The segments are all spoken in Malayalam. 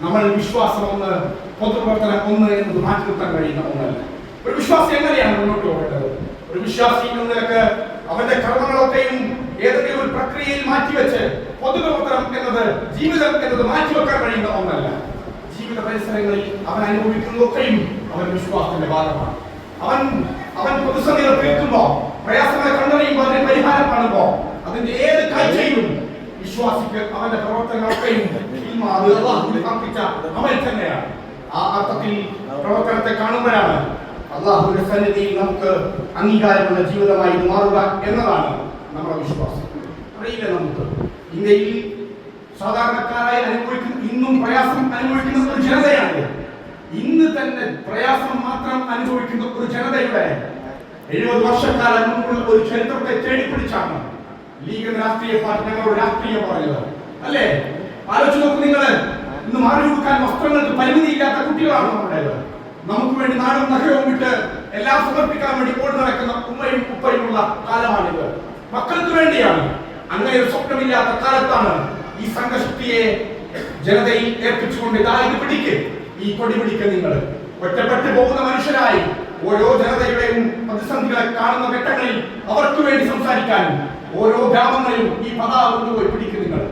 നമ്മൾ വിശ്വാസം ഒന്ന് പൊതുപ്രവർത്തനം ഒന്ന് എന്നത് മാറ്റി നിർത്താൻ കഴിയുന്ന ഒന്നല്ല. ഒരു വിശ്വാസി എങ്ങനെയാണ് മുന്നോട്ട് പോകേണ്ടത്? ഒരു വിശ്വാസി നിലയ്ക്ക് അവന്റെ കർമ്മങ്ങളൊക്കെയും ഏതെങ്കിലും ഒരു പ്രക്രിയയിൽ മാറ്റിവെച്ച് പൊതുപ്രവർത്തനം എന്നത് ജീവിതം എന്നത് മാറ്റിവെക്കാൻ കഴിയുന്ന ഒന്നല്ല. ജീവിത പരിസരങ്ങളിൽ അവൻ അനുഭവിക്കുന്നതൊക്കെയും അവൻ വിശ്വാസത്തിന്റെ ഭാഗമാണ്. അവൻ അവൻ പ്രതിസന്ധികൾ തീർക്കുമ്പോ പ്രയാസങ്ങളെ കണ്ടറിയുമ്പോൾ അതിന് പരിഹാരം കാണുമ്പോ അതിന്റെ ഏത് കാഴ്ചയിലും വിശ്വാസിക്ക് അവന്റെ പ്രവർത്തനങ്ങൾ അർപ്പിച്ച അമൽ തന്നെയാണ്. ആ അർത്ഥത്തിൽ പ്രവർത്തനത്തെ കാണുമ്പോഴാണ് അള്ളാഹുവിന്റെ സന്നിധിയിൽ നമുക്ക് അംഗീകാരമുള്ള ജീവിതമായി മാറുക എന്നതാണ് നമ്മുടെ വിശ്വാസം. അറിയില്ല നമുക്ക്. ഇന്ത്യയിൽ സാധാരണക്കാരായി അനുഭവിക്കുന്ന ഇന്നും പ്രയാസം അനുഭവിക്കുന്ന ഒരു ജനതയാണ്. ഇന്ന് തന്നെ പ്രയാസം മാത്രം അനുഭവിക്കുന്ന ഒരു ജനതയുടെ എഴുപത് വർഷക്കാലം മുമ്പുള്ള ഒരു ചരിത്രത്തെ തേടിപ്പിടിച്ചാണ് ലീഗ് എന്ന രാഷ്ട്രീയ പാർട്ടി ഞങ്ങളോട് രാഷ്ട്രീയം പറഞ്ഞത് അല്ലേ? ആലോചിച്ച് നോക്കൂ നിങ്ങൾ ഇന്ന് മാറി കൊടുക്കാൻ വസ്ത്രങ്ങൾക്ക് പരിമിതിയില്ലാത്ത കുട്ടികളാണ് നമ്മുടേത് നമുക്ക് വേണ്ടി നാടും നഗരവും വിട്ട് എല്ലാം സമർപ്പിക്കാൻ വേണ്ടി ഓടി നടക്കുന്ന ഉമ്മയും ഉപ്പയുമുള്ള കാലമാണിത്. മക്കൾക്ക് വേണ്ടിയാണ്. അങ്ങനെ ഒരു സ്വപ്നമില്ലാത്ത കാലത്താണ് ഈ സംഘശക്തിയെ ജനതയിൽ ഏൽപ്പിച്ചുകൊണ്ട് ഇത് പിടിക്ക്. ഈ കൊടി പിടിക്ക് നിങ്ങൾ ഒറ്റപ്പെട്ടു പോകുന്ന മനുഷ്യരായി ഓരോ ജനതയുടെയും പ്രതിസന്ധികളെ കാണുന്ന ഘട്ടങ്ങളിൽ അവർക്ക് വേണ്ടി സംസാരിക്കാനും ഓരോ ഗ്രാമങ്ങളിലും ഈ പതാക കൊണ്ടുപോയി പിടിക്കും നിങ്ങൾ.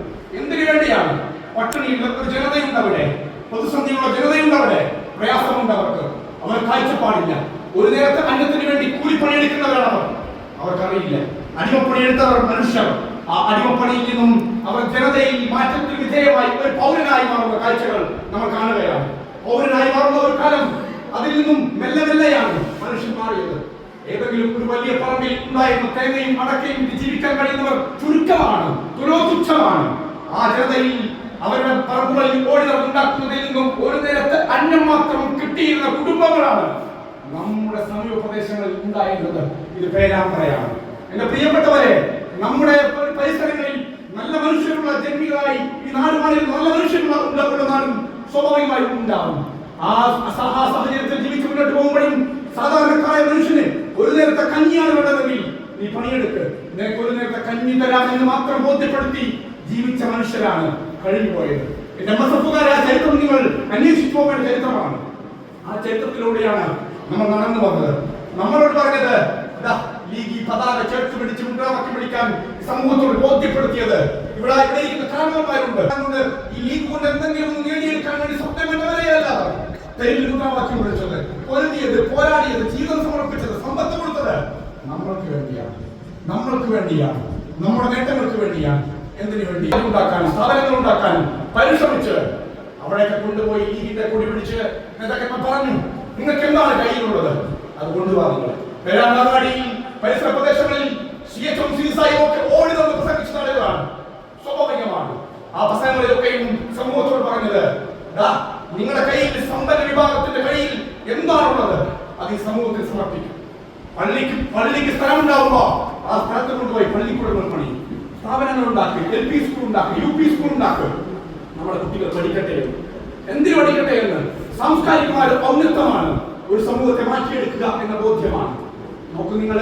എന്തിനു വേണ്ടിയാണ്? പട്ടിണിയുള്ള ഒരു ജനതയുണ്ട് അവിടെ. പ്രതിസന്ധിയുള്ള ജനതയുണ്ട് അവിടെ. പ്രയാസമുണ്ട് അവർക്ക്. അവർ കാഴ്ചപ്പാടില്ല. ഒരു നേരത്തെ അന്നത്തിന് വേണ്ടി കൂലിപ്പണിയെടുക്കുന്നവരാണ് അവർ. അവർക്കറിയില്ല. അടിമപ്പണിയെടുത്തവർ മനുഷ്യർ. ആ അടിമപ്പണിയിൽ നിന്നും അവർ ജനതയിൽ മാറ്റത്തിന് വിധേയമായി ഒരു പൗരനായി മാറുന്ന കാഴ്ചകൾ നമ്മൾ കാണുകയാണ്. പൗരനായി മാറുന്ന ഒരു കാലം അതിൽ നിന്നും മെല്ലെ മെല്ലെയാണ് മനുഷ്യൻ മാറിയത് ഏതെങ്കിലും ഒരു വലിയ പറമ്പിൽ ഉണ്ടായിരുന്ന തേങ്ങയും അടക്കയും വിറ്റ് ജീവിക്കാൻ കഴിയുന്നവർ ചുരുക്കമാണ് തുലോതുച്ഛമാണ്. ആ ജനതയിൽ അവരുടെ പറമ്പുകളിൽ ഓടി നടന്നുണ്ടാക്കുന്നതിൽ നിന്നും ഒരു നേരത്തെ അന്നം മാത്രം കിട്ടിയിരുന്ന കുടുംബങ്ങളാണ് നമ്മുടെ സമീപ പ്രദേശങ്ങളിൽ ഉണ്ടായിരുന്നത്. ഇത് പേരാമ്പ്രയാണ് എന്റെ പ്രിയപ്പെട്ടവരെ നമ്മുടെ പരിസരങ്ങളിൽ നല്ല മനുഷ്യരുള്ള ജന്മികളായി ഈ നാടുകളിൽ നല്ല മനുഷ്യരുള്ള നാടും സ്വാഭാവികമായും ഉണ്ടാവും. ആ സാഹചര്യത്തിൽ ജീവിച്ചു മുന്നോട്ട് പോകുമ്പോഴും സാധാരണക്കാരായ മനുഷ്യന് ഒരു നേരത്തെ കഞ്ഞിയാണ് വേണ്ടതെങ്കിൽ നീ പണിയെടുക്ക്. നിനക്ക് ഒരു നേരത്തെ കഞ്ഞി തരാമെന്ന് മാത്രം ബോധ്യപ്പെടുത്തി ജീവിച്ച മനുഷ്യരാണ് കഴിഞ്ഞുപോയത്. ആ ചരിത്രം നിങ്ങൾ അന്വേഷിച്ചു പോകേണ്ട ചരിത്രമാണ്. ആ ചരിത്രത്തിലൂടെയാണ് നമ്മൾ നടന്നു വന്നത്. നമ്മളോട് പറഞ്ഞത് ലീഗി പതാക ചേർത്ത് പിടിച്ച് മുദ്രാവാക്യം പിടിക്കാൻ സമൂഹത്തോട് ബോധ്യപ്പെടുത്തിയത് ഇവിടെ ഇവിടെ ഇരിക്കുന്ന കാരണവന്മാരുണ്ട്. ഈ ലീഗ് കൊണ്ട് എന്തെങ്കിലും നേടിയെടുക്കാൻ വേണ്ടി സ്വപ്നം കണ്ടവരെയല്ല. തെരുവിൽ മുദ്രാവാക്യം വിളിച്ചത് വേണ്ടിയാണ്. നമ്മുടെ നേട്ടങ്ങൾക്ക് വേണ്ടിയാണ്. എന്തിനു വേണ്ടി? ഉണ്ടാക്കാനും സ്ഥാപനങ്ങൾ ഉണ്ടാക്കാനും പരിശ്രമിച്ച് അവിടെയൊക്കെ കൊണ്ടുപോയി ഇതിന്റെ കൊടി പിടിച്ച് നേതാക്കന്മാർ പറഞ്ഞു. നിങ്ങൾക്ക് എന്താണ് കയ്യിലുള്ളത്? അത് കൊണ്ടുപോകാൻ നിങ്ങൾ പേരാമ്പാടിയിൽ പരിസര പ്രദേശങ്ങളിൽ സി എച്ച് എം സി ഒക്കെ ഓടി നടന്ന് പ്രസംഗിച്ച നാടുകളാണ് സ്വാഭാവികമാണ് ആ പ്രസംഗങ്ങളിലൊക്കെയും സമൂഹത്തോട് പറഞ്ഞത് "ദാ, നിങ്ങളുടെ കയ്യിൽ സമ്പന്ന വിഭാഗത്തിന്റെ കയ്യിൽ എന്താണുള്ളത് അത് ഈ സമൂഹത്തിൽ സമർപ്പിക്കും പള്ളിക്ക് പള്ളിക്ക് സ്ഥലം ഉണ്ടാവുമ്പോ ആ സ്ഥലത്ത് കൊണ്ടുപോയി പള്ളിക്കൂടങ്ങൾ പണി സ്ഥാപനങ്ങൾ ഉണ്ടാക്കി എൽ പി സ്കൂൾ ഉണ്ടാക്കി യു പി സ്കൂൾ ഉണ്ടാക്കി നമ്മുടെ കുട്ടികൾ പഠിക്കട്ടെ എന്ന്. പഠിക്കട്ടെ എന്ന് സാംസ്കാരികമായ ഒരു ഒരു സമൂഹത്തെ മാറ്റിയെടുക്കുക എന്ന ബോധ്യമാണ്. നോക്കൂ നിങ്ങൾ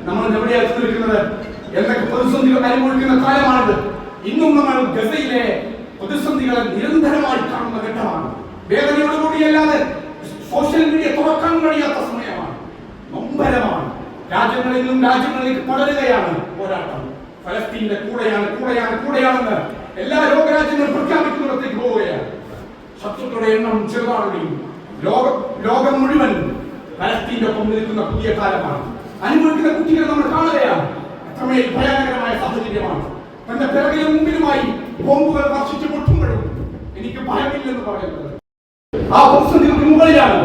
നമ്മൾ എവിടെയാണ് എന്തൊക്കെ പ്രതിസന്ധികൾ അനുഭവിക്കുന്ന കാലമാണിത്. ഇന്നും നമ്മൾ ഗസയിലെ പ്രതിസന്ധികളെ നിരന്തരമായി കാണുന്ന ഘട്ടമാണ്. വേദനയോടുകൂടിയല്ലാതെ സോഷ്യൽ മീഡിയ തുറക്കാൻ കഴിയാത്ത സമയമാണ്. നൊമ്പരമാണ്. രാജ്യങ്ങളിൽ നിന്നും രാജ്യങ്ങളിലേക്ക് പടരുകയാണ് പോരാട്ടം. ഫലസ്തീന്റെ കൂടെയാണ് കൂടെയാണ് കൂടെയാണെന്ന് എല്ലാ ലോകരാജ്യങ്ങളും പ്രഖ്യാപിക്കുന്നിടത്തേക്ക് പോവുകയാണ്. ശത്രുക്കളുടെ എണ്ണം ചെറുതാണെങ്കിലും ലോക മുഴുവൻ പലസ്തീന്റെ ഒപ്പം നിൽക്കുന്ന പുതിയ കാലമാണ്. അനുഭവിക്കുന്ന കുട്ടികൾ നമ്മൾ കാണുകയാണ്. എത്രമേൽ ഭയാനകരമായ സാഹചര്യമാണ്. തന്റെ പിറകിലും മുമ്പിലുമായി ബോംബുകൾ വർഷിച്ച് പൊട്ടുമ്പോഴും എനിക്ക് ഭയമില്ലെന്ന് പറയുന്നത്. ആ പ്രതിസന്ധികൾക്ക് മുകളിലാണ്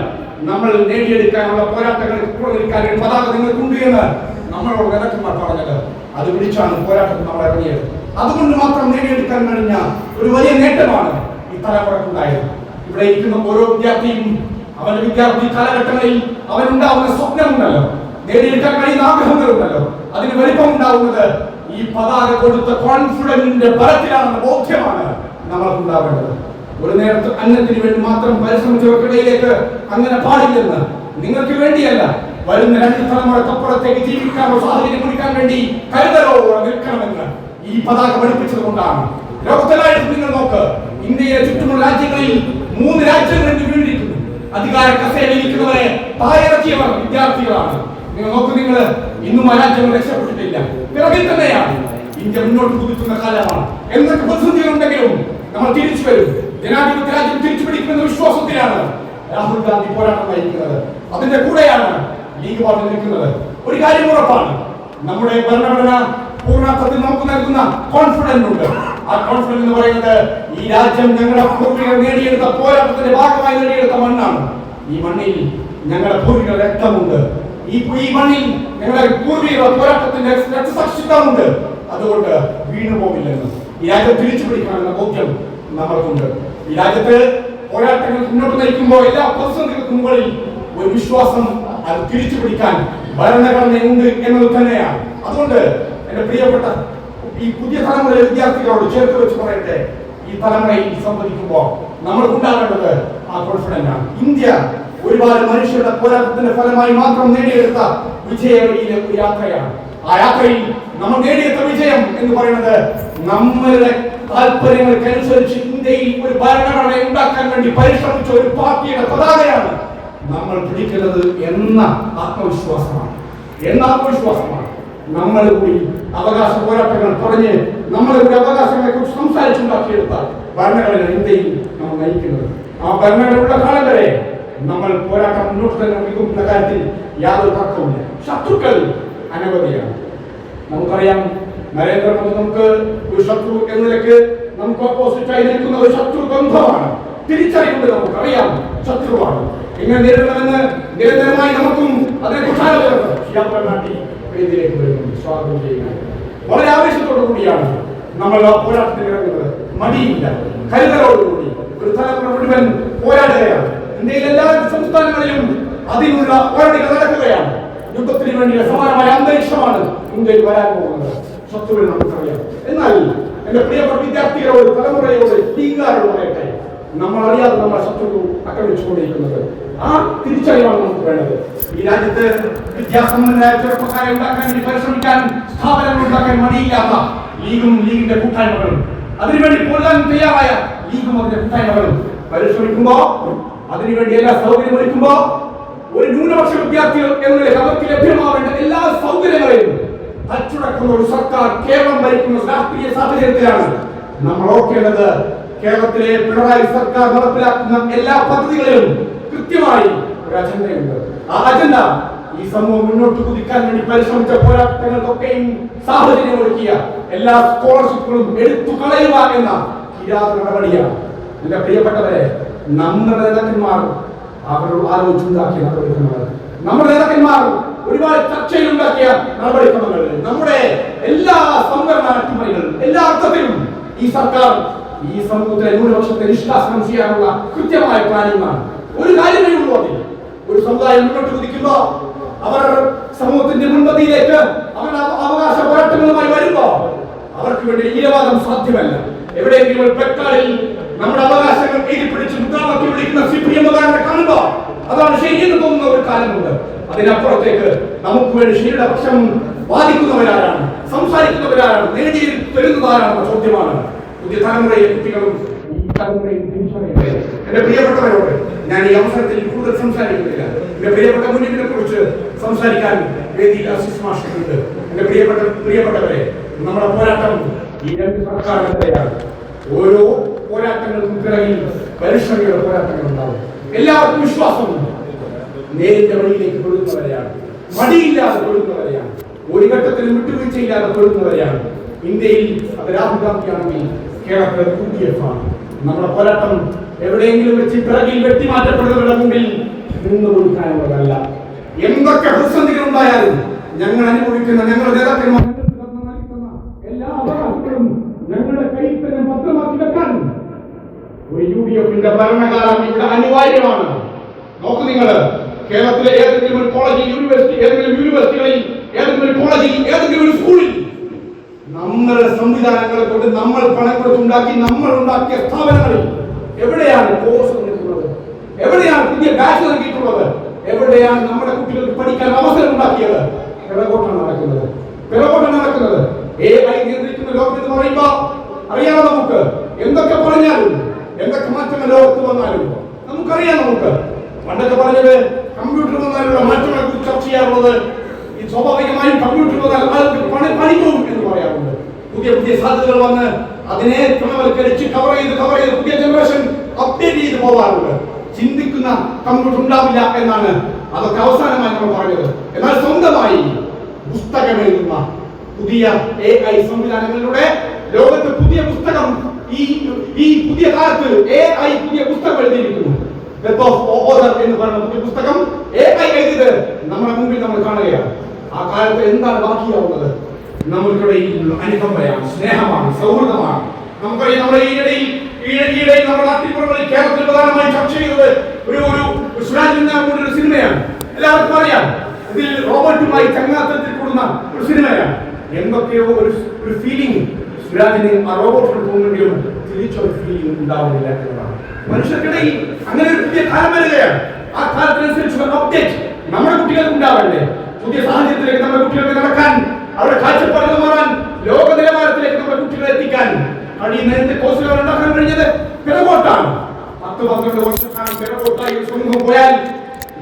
നമ്മൾ നേടിയെടുക്കാനുള്ള പോരാട്ടങ്ങൾ കൂടെ നിൽക്കാൻ ഒരു പതാക നിങ്ങൾക്കുണ്ട് എന്ന് നമ്മളോട് നേതാക്കന്മാർ പറഞ്ഞത്. അത് വിളിച്ചാണ് പോരാട്ടത്തിൽ നമ്മൾ ഇറങ്ങിയത്. അതുകൊണ്ട് മാത്രം നേടിയെടുക്കാൻ കഴിഞ്ഞ ഒരു വലിയ നേട്ടമാണ് ഈ തലമുറക്കുണ്ടായത് ഇവിടെ ഇരിക്കുന്ന ഓരോ വിദ്യാർത്ഥിയും അവന്റെ വിദ്യാർത്ഥി കാലഘട്ടങ്ങളിൽ അവനുണ്ടാവുന്ന സ്വപ്നമുണ്ടല്ലോ. നേടിയെടുക്കാൻ കഴിയുന്ന ആഗ്രഹങ്ങളുണ്ടല്ലോ. അതിന് വലിപ്പം ഉണ്ടാവുന്നത് ഈ പതാക കൊടുത്ത കോൺഫിഡന്റിന്റെ ബലത്തിലാണെന്ന ബോധ്യമാണ് നമ്മൾക്കുണ്ടാവേണ്ടത് ഒരു നേരത്തെ അന്നത്തിന് വേണ്ടി മാത്രം പരിശ്രമിച്ചവർക്കിടയിലേക്ക് അങ്ങനെ പാടില്ലെന്ന് നിങ്ങൾക്ക് വേണ്ടിയല്ല. വരുന്ന രണ്ട് തലമുറക്കപ്പുറത്തേക്ക് ജീവിക്കാനുള്ള സാഹചര്യം കുടിക്കാൻ വേണ്ടി കരുതലോടെ നിൽക്കണമെന്ന് ഈ പതാക പഠിപ്പിച്ചത് കൊണ്ടാണ് ലോകത്തിലായിട്ട് നിങ്ങൾ നോക്ക്. ഇന്ത്യയെ ചുറ്റുമുള്ള രാജ്യങ്ങളിൽ മൂന്ന് രാജ്യങ്ങൾക്ക് വീണ്ടിട്ടുണ്ട് അധികാര കസേരയിലിരിക്കുന്നവരെ തായിറക്കിയവർ വിദ്യാർത്ഥികളാണ്. നോക്കൂ നിങ്ങൾ ഇന്നും ആ രാജ്യങ്ങൾ രക്ഷപ്പെട്ടിട്ടില്ല. പിറകിൽ തന്നെയാണ്. ഇന്ത്യ മുന്നോട്ട് കുതിക്കുന്ന കാലമാണ്. എന്തൊക്കെ പ്രതിസന്ധികളുണ്ടെങ്കിലും നമ്മൾ തിരിച്ചു വരും. ജനാധിപത്യ രാജ്യം തിരിച്ചു പിടിക്കുമെന്ന വിശ്വാസത്തിലാണ് രാഹുൽ ഗാന്ധി പോരാട്ടം നയിക്കുന്നത്. അതിന്റെ കൂടെയാണ് ലീഗ് പാർട്ടി നിൽക്കുന്നത്. ഒരു കാര്യം ഉറപ്പാണ്. നമ്മുടെ ഭരണഘടന പൂർണാർത്ഥത്തിൽ നമുക്ക് നൽകുന്ന കോൺഫിഡൻസ് ഉണ്ട്. ആ കോൺഫിഡൻസ് എന്ന് പറയുന്നത് ഈ രാജ്യം ഞങ്ങളുടെ പൂർവികൾ നേടിയെടുത്ത പോരാട്ടത്തിന്റെ ഭാഗമായി നേടിയെടുത്ത മണ്ണാണ്. ഈ മണ്ണിൽ ഞങ്ങളുടെ പൂർവികൾ രക്തമുണ്ട്. ഈ ഈ മണ്ണിൽ ഞങ്ങളുടെ പൂർവികളുടെ പോരാട്ടത്തിന്റെ രക്തസാക്ഷിത്വമുണ്ട്. അതുകൊണ്ട് വീണു പോകില്ലെന്ന് ഈ രാജ്യം തിരിച്ചു പിടിക്കണമെന്ന ബോധ്യം നമ്മൾക്കുണ്ട്. ഈ രാജ്യത്ത് പോരാട്ടങ്ങൾ മുന്നോട്ട് നയിക്കുമ്പോൾ എല്ലാ പ്രതിസന്ധികൾക്കും മുകളിൽ ഒരു വിശ്വാസം അത് തിരിച്ചു പിടിക്കാൻ ഭരണഘടനയുണ്ട് എന്നത് തന്നെയാണ്. അതുകൊണ്ട് എന്റെ പ്രിയപ്പെട്ട ഈ പുതിയ തലമുറയിലെ വിദ്യാർത്ഥികളോട് ചേർത്ത് വെച്ച് പറയട്ടെ. ഈ തലമുറയിൽ സംവദിക്കുമ്പോൾ നമ്മൾ ഉണ്ടാകേണ്ടത് ആ കോൺഫിഡൻസ് ആണ്. ഇന്ത്യ ഒരുപാട് മനുഷ്യരുടെ പോരാട്ടത്തിന്റെ ഫലമായി മാത്രം നേടിയെടുത്ത വിജയവഴിയിലെ ഒരു യാത്രയാണ്. ആ യാത്രയിൽ നമ്മൾ നേടിയെത്ത വിജയം എന്ന് പറയുന്നത് നമ്മളുടെ താല്പര്യങ്ങൾക്കനുസരിച്ച് ഇന്ത്യയിൽ ഒരു ഭരണഘടന ഉണ്ടാക്കാൻ വേണ്ടി പരിശ്രമിച്ച ഒരു പാർട്ടിയുടെ പതാകയാണ് നമ്മൾ പിടിക്കുന്നത് എന്ന ആത്മവിശ്വാസമാണ്. എന്ന ആത്മവിശ്വാസമാണ്. നമ്മൾ കൂടി അവകാശ പോരാട്ടങ്ങൾ തുടങ്ങി നമ്മൾ കൂടി അവകാശങ്ങളെ കുറിച്ച് സംസാരിച്ചുണ്ടാക്കിയെടുത്ത ഭരണഘടന ഇന്ത്യയിൽ നമ്മൾ നയിക്കുന്നത്. ആ ഭരണഘടനയുള്ള കാലം വരെ നമ്മൾ പോരാട്ടം മുന്നോട്ട് തന്നെ നിൽക്കുന്ന കാര്യത്തിൽ യാതൊരു തർക്കവുമില്ല. ശത്രുക്കൾ അനവധിയാണ്. നമുക്കറിയാം നരേന്ദ്രമോദി നമുക്ക് ഒരു ശത്രു എന്ന നിലയ്ക്ക് നമുക്ക് ഓപ്പോസിറ്റായി നിൽക്കുന്ന ഒരു ശത്രു ബന്ധമാണ്. തിരിച്ചറിയുന്നത് നമുക്കറിയാം ശത്രുവാണ്. ഇങ്ങനെ നേരിടണമെന്ന് നിരന്തരമായി നമുക്കും അതിനെക്കുറിച്ച് ആലോചന നാട്ടിൽ നാട്ടി വേദിയിലേക്ക് വരുന്നുണ്ട്. സ്വാഗതം ചെയ്യുന്നത് വളരെ ആവേശത്തോടു കൂടിയാണ് നമ്മൾ ആ ഇറങ്ങുന്നത്. മടിയില്ല. കരുതലോടുകൂടി. ഒരു തലമുറ മുഴുവൻ പോരാടുകയാണ്. ഇന്ത്യയിലെ എല്ലാ സംസ്ഥാനങ്ങളിലും അതിനുള്ള പോരാടികൾ നടക്കുകയാണ്. യുദ്ധത്തിന് വേണ്ടിയുള്ള സമാനമായ അന്തരീക്ഷമാണ് ഇന്ത്യയിൽ വരാൻ പോകുന്നത്. ശത്രുവിനെ നമുക്കറിയാം. എന്നാൽ എന്റെ പ്രിയപ്പെട്ട വിദ്യാർത്ഥികളോട് തലമുറയോട് ടീങ്കാരോട് പറയട്ടെ. നമ്മൾ അറിയാതെ നമ്മളെ ശത്രു ആക്രമിച്ചുകൊണ്ടിരിക്കുന്നത് ആ തിരിച്ചറിവാണ് നമുക്ക് വേണ്ടത്. ഈ രാജ്യത്ത് വിദ്യാസമ്പന്നരായ ചെറുപ്പക്കാരെ ഉണ്ടാക്കാൻ വേണ്ടി പരിശ്രമിക്കാൻ സ്ഥാപനങ്ങൾ ഉണ്ടാക്കാൻ മടിയില്ലാത്ത ലീഗും ലീഗിന്റെ കൂട്ടായ്മകളും. അതിനുവേണ്ടി പൊരുതാൻ തയ്യാറായ ലീഗും അതിന്റെ കൂട്ടായ്മകളും. പരിശ്രമിക്കുമ്പോ അതിനുവേണ്ടി എല്ലാ സൗകര്യം ഒരുക്കുമ്പോ ഒരു ന്യൂനപക്ഷ വിദ്യാർത്ഥികൾ എന്ന നിലയിൽ അവർക്ക് ലഭ്യമാവേണ്ട എല്ലാ സൗകര്യങ്ങളെയും അച്ചുടക്കുന്ന ഒരു സർക്കാർ കേരളം ഭരിക്കുന്ന രാഷ്ട്രീയ സാഹചര്യത്തിലാണ് നമ്മൾ ഓർക്കേണ്ടത്. കേരളത്തിലെ പിണറായി സർക്കാർ നടപ്പിലാക്കുന്ന എല്ലാ പദ്ധതികളിലും കൃത്യമായി ഒരു അജണ്ടയുണ്ട്. ആ അജണ്ട ഈ സമൂഹം മുന്നോട്ട് കുതിക്കാൻ വേണ്ടി പരിശ്രമിച്ച പോരാട്ടങ്ങൾക്കൊക്കെയും സാഹചര്യം ഒരുക്കിയ എല്ലാ സ്കോളർഷിപ്പുകളും എടുത്തു കളയുക എന്ന കിരാത നടപടിയാണ്. എന്റെ പ്രിയപ്പെട്ടവരെ നമ്മുടെ നേതാക്കന്മാർ അവർ ആലോചിച്ചുണ്ടാക്കിയ നടപടിക്രമങ്ങൾ. നമ്മുടെ നേതാക്കന്മാർ ഒരുപാട് ചർച്ചയിലുണ്ടാക്കിയ നടപടിക്രമങ്ങൾ. നമ്മുടെ എല്ലാ സംവരണ അട്ടിമറികളും എല്ലാ അർത്ഥത്തിലും ഈ സർക്കാർ ഈ സമൂഹത്തിലെ ന്യൂനപക്ഷത്തെ നിഷ്കാസനം ചെയ്യാനുള്ള കൃത്യമായ പ്ലാനിങ്ങാണ്. ഒരു കാര്യമേ ഉള്ളൂ അതിൽ ഒരു സമുദായം മുന്നോട്ട് കുതിക്കുമ്പോ അവർ സമൂഹത്തിന്റെ മുൻപതിയിലേക്ക് അവർ അവ- അവകാശ പോരാട്ടങ്ങളുമായി വരുമ്പോ അവർക്ക് വേണ്ടി ഈരവാദം സാധ്യമല്ല. എവിടെയെങ്കിലും പെക്കാളിൽ നമ്മുടെ അവകാശങ്ങൾ കീഴിപ്പിടിച്ച് മുദ്രാവാക്യം വിളിക്കുന്ന സി പി എമ്മുകാരനെ കാണുമ്പോ അതാണ് ശരിയെന്ന് തോന്നുന്ന ഒരു കാലമുണ്ട്. അതിനപ്പുറത്തേക്ക് നമുക്ക് വേണ്ടി ശരിയുടെ പക്ഷം വാദിക്കുന്നവരാരാണ് സംസാരിക്കുന്നവരാരാണ് നേടി തരുന്നതാരാണെന്ന ചോദ്യമാണ് പുതിയ തലമുറയിലെ കുട്ടികളും തലമുറയും എന്റെ പ്രിയപ്പെട്ടവരോട് ഞാൻ ഈ അവസരത്തിൽ കൂടുതൽ സംസാരിക്കുന്നില്ല. എന്റെ പ്രിയപ്പെട്ട മുന്നിനെ കുറിച്ച് സംസാരിക്കാൻ വേദിയിൽ അസിസ് എന്റെ പ്രിയപ്പെട്ട പ്രിയപ്പെട്ടവരെ നമ്മുടെ പോരാട്ടം ഈ രണ്ട് സർക്കാരിനെതിരെയാണ്. ഓരോ പോരാട്ടങ്ങൾക്കും പിറകിൽ പരിശ്രമിയുടെ പോരാട്ടങ്ങൾ ഉണ്ടാവും. എല്ലാവർക്കും വിശ്വാസമുണ്ട്. നേരിന്റെ വഴിയിലേക്ക് കൊള്ളുന്നവരെയാണ് മടിയില്ലാതെ കൊള്ളുന്നവരെയാണ് ഒരു ഘട്ടത്തിലും വിട്ടുവീഴ്ചയില്ലാതെ കൊള്ളുന്നവരെയാണ് ഇന്ത്യയിൽ അത് രാഹുൽ ഗാന്ധിയാണെങ്കിൽ കേരളത്തിലെ യു ഡി എഫ് ആണ്. നമ്മുടെ പോരാട്ടം എവിടെയെങ്കിലും വെച്ച് പിറകിൽ വെട്ടിമാറ്റപ്പെടുന്നവരുടെ മുമ്പിൽ നിന്ന് കൊടുക്കാനുള്ളതല്ല. എന്തൊക്കെ പ്രതിസന്ധികൾ ഉണ്ടായാലും ഞങ്ങൾ അനുഭവിക്കുന്ന ഞങ്ങളുടെ നേതാക്കന്മാർ എല്ലാ അവകാശങ്ങളും ഞങ്ങളുടെ കയ്യിൽ തന്നെ ഭദ്രമാക്കി വെക്കാൻ. ഒരു യു ഡി എഫിന്റെ ഭരണകാലം ഇവിടെ അനിവാര്യമാണ്. നോക്കൂ നിങ്ങൾ കേരളത്തിലെ ഏതെങ്കിലും ഒരു കോളേജിൽ യൂണിവേഴ്സിറ്റി ഏതെങ്കിലും യൂണിവേഴ്സിറ്റികളിൽ ഏതെങ്കിലും ഒരു കോളേജിൽ ഏതെങ്കിലും ഒരു സ്കൂളിൽ നമ്മുടെ സംവിധാനങ്ങളെ കൊണ്ട് നമ്മൾ പണം കൊടുത്തുണ്ടാക്കി നമ്മൾ ഉണ്ടാക്കിയ സ്ഥാപനങ്ങളിൽ എവിടെയാണ് കോഴ്സ് നൽകിയിട്ടുള്ളത് എവിടെയാണ് പുതിയ ബാച്ച് നൽകിയിട്ടുള്ളത് എവിടെയാണ് നമ്മുടെ കുട്ടികൾക്ക് പഠിക്കാൻ അവസരം ഉണ്ടാക്കിയത്? പിറകോട്ടാണ് നടക്കുന്നത്. പിറകോട്ടാണ് നടക്കുന്നത്. എ ഐ നിയന്ത്രിക്കുന്ന ലോകം എന്ന് പറയുമ്പോ അറിയാം നമുക്ക്? എന്തൊക്കെ പറഞ്ഞാലും എന്തൊക്കെ മാറ്റങ്ങൾ ലോകത്ത് വന്നാലും നമുക്കറിയാം നമുക്ക്. പണ്ടൊക്കെ പറഞ്ഞത് കമ്പ്യൂട്ടർ വന്നാലുള്ള മാറ്റങ്ങളെ കുറിച്ച് ചർച്ച ചെയ്യാറുള്ളത് ഈ സ്വാഭാവികമായും കമ്പ്യൂട്ടർ വന്നാൽ ആൾക്ക് പണി പണി പോകും എന്ന് പറയാറുണ്ട്. പുതിയ പുതിയ സാധ്യതകൾ വന്ന് അതിനെ ക്രമവൽക്കരിച്ച് കവർ ചെയ്ത് കവർ ചെയ്ത് പുതിയ ജനറേഷൻ അപ്ഡേറ്റ് ചെയ്ത് പോകാറുണ്ട്. ചിന്തിക്കുന്ന കമ്പ്യൂട്ടർ ഉണ്ടാവില്ല എന്നാണ് അതൊക്കെ അവസാനമായി നമ്മൾ പറഞ്ഞത്. എന്നാൽ സ്വന്തമായി പുസ്തകം എഴുതുന്ന പുതിയ എ ഐ സംവിധാനങ്ങളിലൂടെ ലോകത്ത് പുതിയ പുസ്തകം ഈ ഈ പുതിയ കാലത്ത് എ ഐ പുതിയ പുസ്തകം എഴുതിയിരിക്കുന്നു. എന്ന് പറയുന്ന പുതിയ പുസ്തകം എ ഐ എഴുതിയത് നമ്മുടെ മുമ്പിൽ നമ്മൾ കാണുകയാണ്. ആ കാലത്ത് എന്താണ് ബാക്കിയാവുന്നത്? നമ്മൾക്കിടയിലുള്ള അനുകമ്പയാണ് സ്നേഹമാണ് സൗഹൃദമാണ്. നമുക്കറിയാം നമ്മുടെ ഈയിടയിൽ ഈയിടെ- നമ്മുടെ നാട്ടിൻപുറങ്ങളിൽ കേരളത്തിൽ പ്രധാനമായും ചർച്ച ചെയ്തത് ഒരു ഒരു സുരാജ് ഒരു സിനിമയാണ്. എല്ലാവർക്കും അറിയാം. ഇതിൽ റോബർട്ടുമായി ചങ്ങാത്തത്തിൽ കൂടുന്ന ഒരു സിനിമയാണ്. എന്തൊക്കെയോ ഒരു ഒരു ഫീലിംഗ് സുരാജിന് ആ റോബോട്ടിനോട് തോന്നുമെങ്കിലും തിരിച്ചൊരു ഫീലിംഗ് ഉണ്ടാവുന്നില്ല എന്നതാണ് മനുഷ്യർക്കിടയിൽ അങ്ങനെ ഒരു പുതിയ കാലം വരികയാണ്. ആ കാലത്തിനനുസരിച്ചുള്ള അപ്ഡേറ്റ് നമ്മുടെ കുട്ടികൾക്ക് ഉണ്ടാവണ്ടേ? പുതിയ സാഹചര്യത്തിലേക്ക് നമ്മുടെ കുട്ടികൾക്ക് നടക്കാൻ അവരുടെ കാഴ്ചപ്പാടുകൾ മാറാൻ ലോക നിലവാരത്തിലേക്ക് നമ്മുടെ കുട്ടികളെ എത്തിക്കാൻ കഴിയുന്ന എന്ത് കോഴ്സുകൾ ഉണ്ടാക്കാൻ കഴിഞ്ഞത്? പിറകോട്ടാണ്. പത്ത് പന്ത്രണ്ട് വർഷക്കാലം പിറകോട്ടായി സമൂഹം പോയാൽ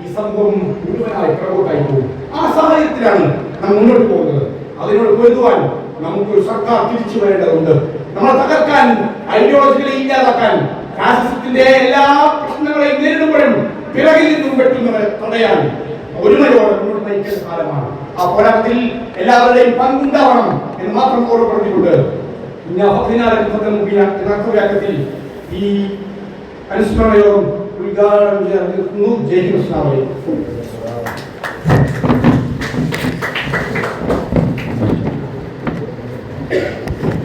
ഈ സമൂഹം മുഴുവനായി പിറകോട്ടായി പോകും. ആ സാഹചര്യത്തിലാണ് നാം മുന്നോട്ട് പോകുന്നത്. അതിനോട് പൊരുതുവാൻ നമുക്കൊരു സർക്കാർ തിരിച്ചു വരേണ്ടതുണ്ട്. നമ്മളെ തകർക്കാൻ ഐഡിയോളജികളെ ഇല്ലാതാക്കാൻ ഫാസിസത്തിന്റെ എല്ലാ പ്രശ്നങ്ങളെയും നേരിടുമ്പോഴും പിറകിൽ നിന്നും വെട്ടുന്നവരെ തടയാൻ ഒരുമയോടെ മുന്നോട്ട് നയിക്കുന്ന കാലമാണ്. ആ പോരാട്ടത്തിൽ എല്ലാവരുടെയും പങ്കുണ്ടാവണം എന്ന് മാത്രം ഓർമ്മപ്പെടുത്തിക്കൊണ്ട് ഈ അനുസ്മരണ യോഗം ഉദ്ഘാടനം ചെയ്യാൻ ജയ് കൃഷ്ണാവലി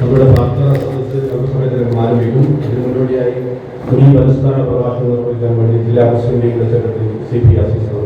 നമ്മുടെ പ്രാർത്ഥനാ ആരംഭിക്കും ഇതിന് മുന്നോടിയായി പ്രഭാഷണം നിർവഹിക്കാൻ വേണ്ടി ജില്ലാ Muslim League secretary C P Aziz